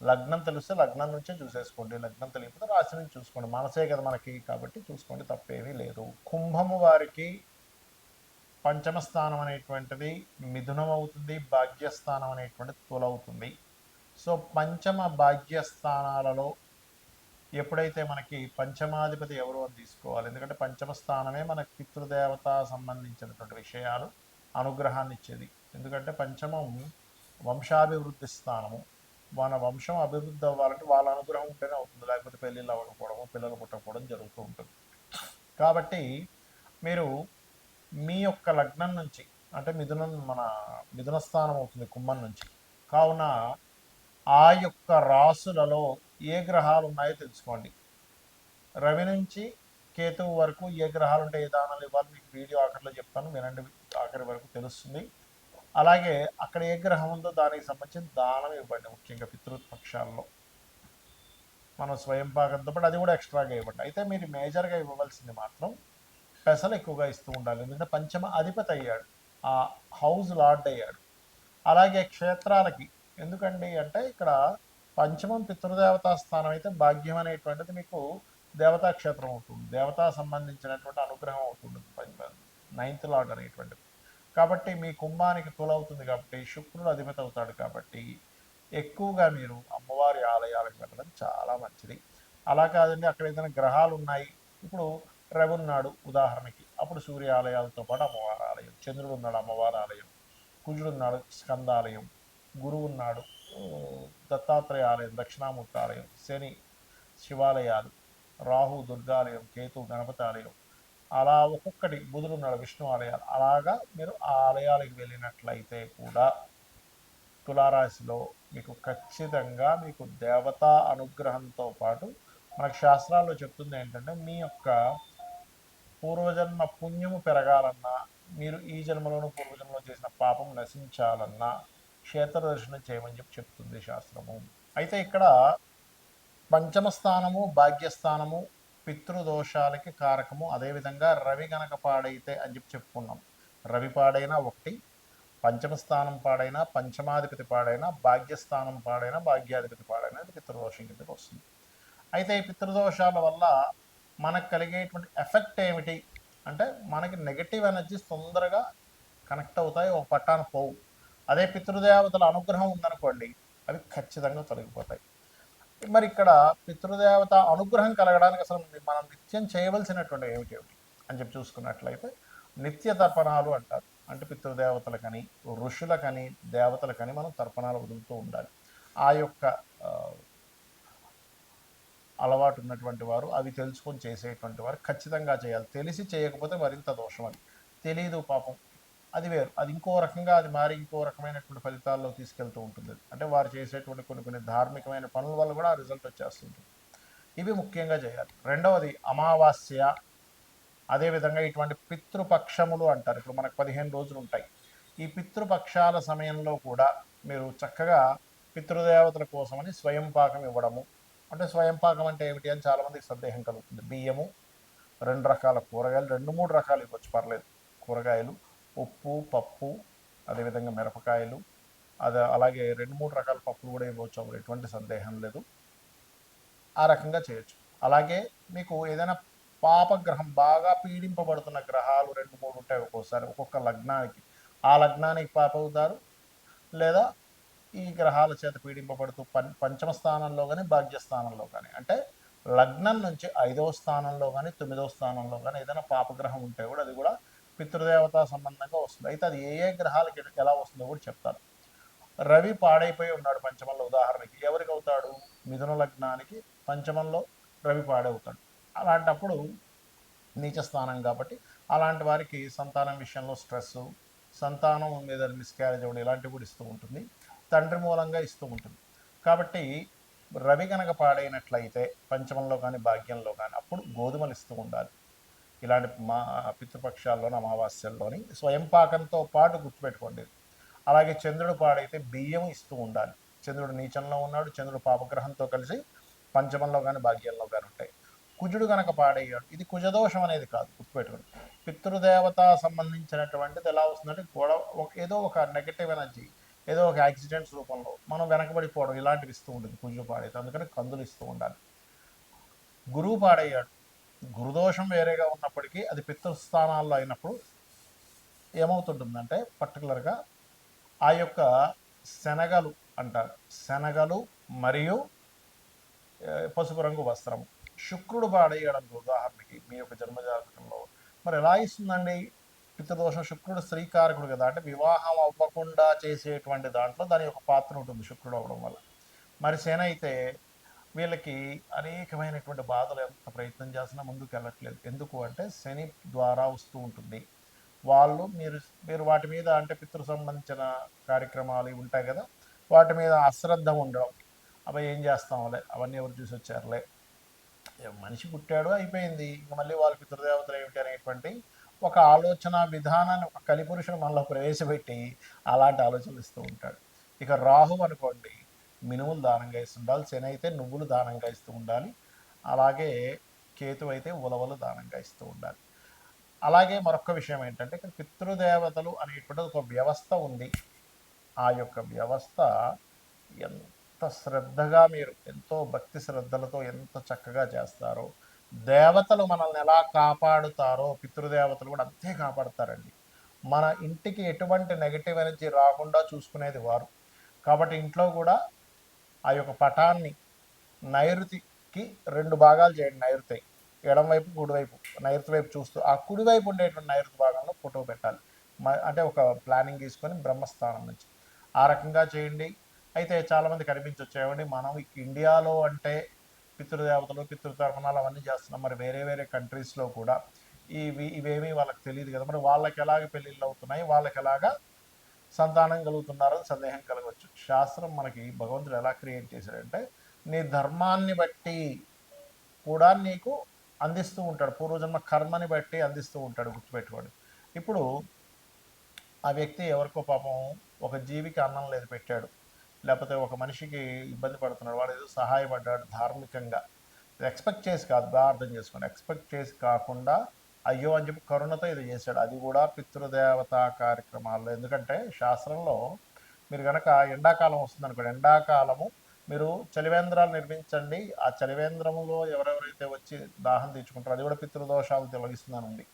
లగ్నం తెలిస్తే లగ్నం నుంచే చూసేసుకోండి లగ్నం తెలియకపోతే రాశి నుంచి చూసుకోండి. మనసే కదా మనకి కాబట్టి చూసుకోండి తప్పేమీ లేదు. కుంభము వారికి పంచమ స్థానం అనేటువంటిది మిథునం అవుతుంది భాగ్యస్థానం అనేటువంటిది తులవుతుంది సో పంచమ భాగ్యస్థానాలలో ఎప్పుడైతే మనకి పంచమాధిపతి ఎవరు అని తీసుకోవాలి? ఎందుకంటే పంచమ స్థానమే మనకి పితృదేవత సంబంధించినటువంటి విషయాలు అనుగ్రహాన్ని ఇచ్చేది. ఎందుకంటే పంచమం వంశాభివృద్ధి స్థానము. మన వంశం అభివృద్ధి అవ్వాలంటే వాళ్ళ అనుగ్రహం ఉంటేనే అవుతుంది. లేకపోతే పెళ్ళిళ్ళు అవ్వకపోవడము పిల్లలు పుట్టకపోవడం జరుగుతూ ఉంటుంది. కాబట్టి మీరు మీ యొక్క లగ్నం నుంచి అంటే మిథునం మన మిథున స్థానం అవుతుంది కుమ్మం నుంచి. కావున ఆ యొక్క రాసులలో ఏ గ్రహాలు ఉన్నాయో తెలుసుకోండి. రవి నుంచి కేతువు వరకు ఏ గ్రహాలు ఉంటే ఏ దానాలు ఇవ్వాలి? మీకు వీడియో ఆఖరిలో చెప్తాను. వినండి ఆఖరి వరకు తెలుస్తుంది. అలాగే అక్కడ ఏ గ్రహం ఉందో దానికి సంబంధించిన దానం ఇవ్వండి ముఖ్యంగా పితృపక్షాల్లో. మనం స్వయం పాకంతో పాటు అది కూడా ఎక్స్ట్రాగా ఇవ్వండి అయితే మీరు మేజర్గా ఇవ్వవలసింది మాత్రం పెసలు ఎక్కువగా ఇస్తూ ఉండాలి. ఎందుకంటే పంచమ అధిపతి అయ్యాడు. ఆ హౌస్ లార్డ్ అయ్యాడు. అలాగే క్షేత్రాలకి. ఎందుకండి అంటే ఇక్కడ పంచమం పితృదేవతా స్థానం అయితే భాగ్యం అనేటువంటిది మీకు దేవతా క్షేత్రం అవుతుంది. దేవతా సంబంధించినటువంటి అనుగ్రహం అవుతుంది. నైన్త్ లార్డ్ అనేటువంటిది. కాబట్టి మీ కుంభానికి తులవుతుంది కాబట్టి శుక్రుడు అధిపతి అవుతాడు కాబట్టి ఎక్కువగా మీరు అమ్మవారి ఆలయాలకు వెళ్ళడం చాలా మంచిది. అలా కాదండి అక్కడ ఏదైనా గ్రహాలు ఉన్నాయి. ఇప్పుడు రవి ఉన్నాడు ఉదాహరణకి. అప్పుడు సూర్య ఆలయాలతో పాటు అమ్మవారి ఆలయం చంద్రుడు ఉన్నాడు అమ్మవారి ఆలయం కుజుడు ఉన్నాడు స్కందాలయం గురువు ఉన్నాడు దత్తాత్రేయ ఆలయం దక్షిణామూర్తి ఆలయం శని శివాలయాలు రాహు దుర్గాలయం కేతు గణపతి ఆలయం అలా ఒక్కొక్కటి బుధుడున్నాడు విష్ణు ఆలయాలు. అలాగా మీరు ఆ ఆలయాలకు వెళ్ళినట్లయితే కూడా తులారాశిలో మీకు ఖచ్చితంగా మీకు దేవతా అనుగ్రహంతో పాటు మనకు శాస్త్రాల్లో చెప్తుంది ఏంటంటే మీ యొక్క పూర్వజన్మ పుణ్యము పెరగాలన్నా మీరు ఈ జన్మలోనూ పూర్వజన్మలో చేసిన పాపం నశించాలన్నా క్షేత్ర దర్శనం చేయమని చెప్పి చెప్తుంది శాస్త్రము. అయితే ఇక్కడ పంచమ స్థానము భాగ్యస్థానము పితృదోషాలకి కారకము. అదేవిధంగా రవి గనక పాడైతే అని చెప్పి చెప్పుకున్నాం. రవి పాడైనా ఒకటి పంచమ స్థానం పాడైనా పంచమాధిపతి పాడైనా భాగ్యస్థానం పాడైనా భాగ్యాధిపతి పాడైనా అది పితృదోషం కిందకి వస్తుంది. అయితే ఈ పితృదోషాల వల్ల మనకు కలిగేటువంటి ఎఫెక్ట్ ఏమిటి? అంటే మనకి నెగటివ్ ఎనర్జీస్ తొందరగా కనెక్ట్ అవుతాయి ఒక పట్టాన పోవు. అదే పితృదేవతల అనుగ్రహం ఉందనుకోండి అవి ఖచ్చితంగా తొలగిపోతాయి. మరి ఇక్కడ పితృదేవత అనుగ్రహం కలగడానికి అసలు మనం నిత్యం చేయవలసినటువంటి ఏమిటి? ఏమిటి అని చెప్పి చూసుకున్నట్లయితే నిత్య తర్పణాలు అంటారు. అంటే పితృదేవతలకని ఋషులకని దేవతలకని మనం తర్పణాలు వదులుతూ ఉండాలి. ఆ యొక్క అలవాటు ఉన్నటువంటి వారు అవి తెలుసుకొని చేసేటువంటి వారు ఖచ్చితంగా చేయాలి. తెలిసి చేయకపోతే మరింత దోషం అది. తెలియదు పాపం. అది వేరు. అది ఇంకో రకంగా అది మారి ఇంకో రకమైనటువంటి ఫలితాల్లో తీసుకెళ్తూ ఉంటుంది. అంటే వారు చేసేటువంటి కొన్ని కొన్ని ధార్మికమైన పనుల వల్ల కూడా ఆ రిజల్ట్ వచ్చేస్తుంటుంది. ఇవి ముఖ్యంగా చేయాలి. రెండవది అమావాస్య. అదేవిధంగా ఇటువంటి పితృపక్షములు అంటారు. ఇప్పుడు మనకు పదిహేను రోజులు ఉంటాయి. ఈ పితృపక్షాల సమయంలో కూడా మీరు చక్కగా పితృదేవతల కోసమని స్వయం పాకం ఇవ్వడము. అంటే స్వయం పాకం అంటే ఏమిటి అని చాలామందికి సందేహం కలుగుతుంది. బియ్యము రెండు రకాల కూరగాయలు రెండు మూడు రకాలు ఇవ్వచ్చు. పర్లేదు. కూరగాయలు ఉప్పు పప్పు అదేవిధంగా మిరపకాయలు అది అలాగే రెండు మూడు రకాల పప్పులు కూడా ఇవ్వచ్చు అందులో ఎటువంటి సందేహం లేదు. ఆ రకంగా చేయొచ్చు. అలాగే మీకు ఏదైనా పాపగ్రహం బాగా పీడింపబడుతున్న గ్రహాలు రెండు మూడు ఉంటాయి ఒక్కోసారి ఒక్కొక్క లగ్నానికి ఆ లగ్నానికి పాప అవుతారు. లేదా ఈ గ్రహాల చేత పీడింపబడుతూ పం పంచమ స్థానంలో కానీ భాగ్యస్థానంలో కానీ అంటే లగ్నం నుంచి ఐదవ స్థానంలో కానీ తొమ్మిదవ స్థానంలో కానీ ఏదైనా పాపగ్రహం ఉంటే కూడా అది కూడా పితృదేవతా సంబంధంగా వస్తుంది. అయితే అది ఏ ఏ గ్రహాలకి ఎలా వస్తుందో కూడా చెప్తారు రవి పాడైపోయి ఉన్నాడు పంచమంలో. ఉదాహరణకి ఎవరికి అవుతాడు? మిథున లగ్నానికి పంచమంలో రవి పాడవుతాడు అలాంటప్పుడు నీచ స్థానం కాబట్టి అలాంటి వారికి సంతానం విషయంలో స్ట్రెస్ సంతానం మీద మిస్క్యారేజ్ అవ్వడం ఇలాంటివి కూడా ఇస్తూ ఉంటుంది. తండ్రి మూలంగా ఇస్తూ ఉంటుంది. కాబట్టి రవి కనుక పాడైనట్లయితే పంచమంలో కానీ భాగ్యంలో కానీ అప్పుడు గోధుమలు ఇస్తూ ఉండాలి. ఇలాంటి మా పితృపక్షాల్లోని అమావాస్యల్లోని స్వయం పాకంతో పాటు గుర్తుపెట్టుకోండి. అలాగే చంద్రుడు పాడైతే బియ్యం ఇస్తూ ఉండాలి. చంద్రుడు నీచంలో ఉన్నాడు చంద్రుడు పాపగ్రహంతో కలిసి పంచమంలో కానీ భాగ్యంలో కానీ ఉంటాయి. కుజుడు గనక పాడయ్యాడు ఇది కుజదోషం అనేది కాదు గుర్తుపెట్టుకోండి. పితృదేవత సంబంధించినటువంటిది ఎలా వస్తుందంటే గొడవ ఏదో ఒక నెగటివ్ ఎనర్జీ ఏదో ఒక యాక్సిడెంట్స్ రూపంలో మనం వెనకబడిపోవడం ఇలాంటివి ఇస్తూ ఉంటుంది. కుజుడు పాడైతే అందుకని కందులు ఇస్తూ ఉండాలి. గురువు పాడయ్యాడు గురుదోషం వేరేగా ఉన్నప్పటికీ అది పితృస్థానాల్లో అయినప్పుడు ఏమవుతుంటుందంటే పర్టికులర్గా ఆ యొక్క శనగలు అంటారు. శనగలు మరియు పసుపు రంగు వస్త్రం. శుక్రుడు పాడేయడం ఉదాహరణకి మీ యొక్క జన్మజాతకంలో. మరి ఎలా ఇస్తుందండి? పితృదోషం శుక్రుడు స్త్రీకారకుడు కదా అంటే వివాహం అవ్వకుండా చేసేటువంటి దాంట్లో దాని యొక్క పాత్ర ఉంటుంది శుక్రుడు అవ్వడం వల్ల. మరి సేన అయితే వీళ్ళకి అనేకమైనటువంటి బాధలు ఎంత ప్రయత్నం చేసినా ముందుకు వెళ్ళట్లేదు ఎందుకు అంటే శని ద్వారా వస్తూ ఉంటుంది. వాళ్ళు మీరు మీరు వాటి మీద అంటే పితృ సంబంధించిన కార్యక్రమాలు ఉంటాయి కదా వాటి మీద అశ్రద్ధ ఉండడం అవి ఏం చేస్తాంలే అవన్నీ ఎవరు చూసి వచ్చారులే. మనిషి పుట్టాడు అయిపోయింది. ఇంక మళ్ళీ వాళ్ళ పితృదేవతలు ఏమిటి అనేటువంటి ఒక ఆలోచన విధానాన్ని ఒక కలిపురుషుడు మనలో ప్రవేశపెట్టి అలాంటి ఆలోచనలు ఇస్తూ ఉంటాడు. ఇక రాహు అనుకోండి మినుములు దానంగా ఇస్తుండాలి శని అయితే నువ్వులు దానంగా ఇస్తూ ఉండాలి అలాగే కేతు అయితే ఉలవలు దానంగా ఇస్తూ ఉండాలి. అలాగే మరొక విషయం ఏంటంటే ఇక్కడ పితృదేవతలు అనేటువంటి ఒక వ్యవస్థ ఉంది. ఆ యొక్క వ్యవస్థ ఎంత శ్రద్ధగా మీరు ఎంతో భక్తి శ్రద్ధలతో ఎంత చక్కగా చేస్తారో దేవతలు మనల్ని ఎలా కాపాడుతారో పితృదేవతలు కూడా అంతే కాపాడతారండి. మన ఇంటికి ఎటువంటి నెగిటివ్ ఎనర్జీ రాకుండా చూసుకునేది వారు. కాబట్టి ఇంట్లో కూడా ఆ యొక్క పటాన్ని నైరుతికి రెండు భాగాలు చేయండి నైరుతి. ఎడమవైపు కుడివైపు నైరుతి వైపు చూస్తూ ఆ కుడివైపు ఉండేటువంటి నైరుతి భాగంలో ఫోటో పెట్టాలి. అంటే ఒక ప్లానింగ్ తీసుకొని బ్రహ్మస్థానం నుంచి. ఆ రకంగా చేయండి. అయితే చాలామంది కనిపించవచ్చు ఏమండి మనం ఇండియాలో అంటే పితృదేవతలు పితృతర్పణాలు అవన్నీ చేస్తున్నాం. మరి వేరే వేరే కంట్రీస్లో కూడా ఇవి ఇవేమీ వాళ్ళకి తెలియదు కదా. మరి వాళ్ళకి ఎలాగ పెళ్ళిళ్ళు అవుతున్నాయి? వాళ్ళకి ఎలాగా సంతానం కలుగుతున్నారని సందేహం కలగవచ్చు. శాస్త్రం మనకి భగవంతుడు ఎలా క్రియేట్ చేశాడంటే నీ ధర్మాన్ని బట్టి కూడా నీకు అందిస్తూ ఉంటాడు. పూర్వజన్మ కర్మని బట్టి అందిస్తూ ఉంటాడు గుర్తుపెట్టుకోండి. ఇప్పుడు ఆ వ్యక్తి ఎవరికో పాపం ఒక జీవికి అన్నం లేదు పెట్టాడు. లేకపోతే ఒక మనిషికి ఇబ్బంది పడుతున్నాడు. వాడు ఏదో సహాయపడ్డాడు ధార్మికంగా. ఎక్స్పెక్ట్ చేసి కాదు బాగా అర్థం చేసుకోండి. ఎక్స్పెక్ట్ చేసి కాకుండా అయ్యో అని చెప్పి కరుణతో ఇది చేశాడు. అది కూడా పితృదేవతా కార్యక్రమాల్లో. ఎందుకంటే శాస్త్రంలో మీరు కనుక ఎండాకాలం వస్తుంది అనుకోండి ఎండాకాలము మీరు చలివేంద్రాలు నిర్మించండి. ఆ చలివేంద్రములో ఎవరెవరైతే వచ్చి దాహం తీర్చుకుంటారో అది కూడా పితృదోషాలు తొలగిస్తుందని ఉంది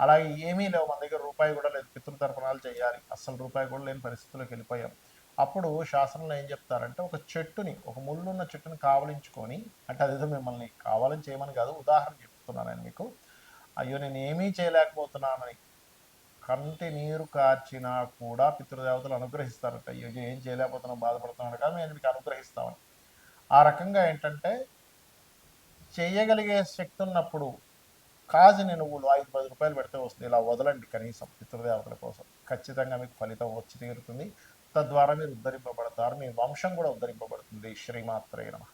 అలాగే ఏమీ లేవు మన దగ్గర రూపాయి కూడా లేదు. పితృతర్పణాలు చేయాలి. అస్సలు రూపాయి కూడా లేని పరిస్థితుల్లోకి వెళ్ళిపోయాం. అప్పుడు శాస్త్రంలో ఏం చెప్తారంటే ఒక చెట్టుని ఒక ముళ్ళున్న చెట్టుని కావలించుకొని అంటే అదేదో మిమ్మల్ని కావాలని చేయమని కాదు ఉదాహరణ చెప్తున్నాను నేను మీకు. అయ్యో నేను ఏమీ చేయలేకపోతున్నానని. కంటి నీరు కార్చినా కూడా పితృదేవతలు అనుగ్రహిస్తారట. అయ్యో ఏం చేయలేకపోతున్నాం బాధపడుతున్నాడు కానీ నేను మీకు అనుగ్రహిస్తామని. ఆ రకంగా ఏంటంటే చేయగలిగే శక్తి ఉన్నప్పుడు కాజిని నువ్వులు ఐదు పది రూపాయలు పెడితే వస్తుంది. ఇలా వదలండి కనీసం పితృదేవతల కోసం. ఖచ్చితంగా మీకు ఫలితం వచ్చి తీరుతుంది. తద్వారా మీరు ఉద్ధరింపబడతారు. మీ వంశం కూడా ఉద్ధరింపబడుతుంది. శ్రీమాత్రే నమ.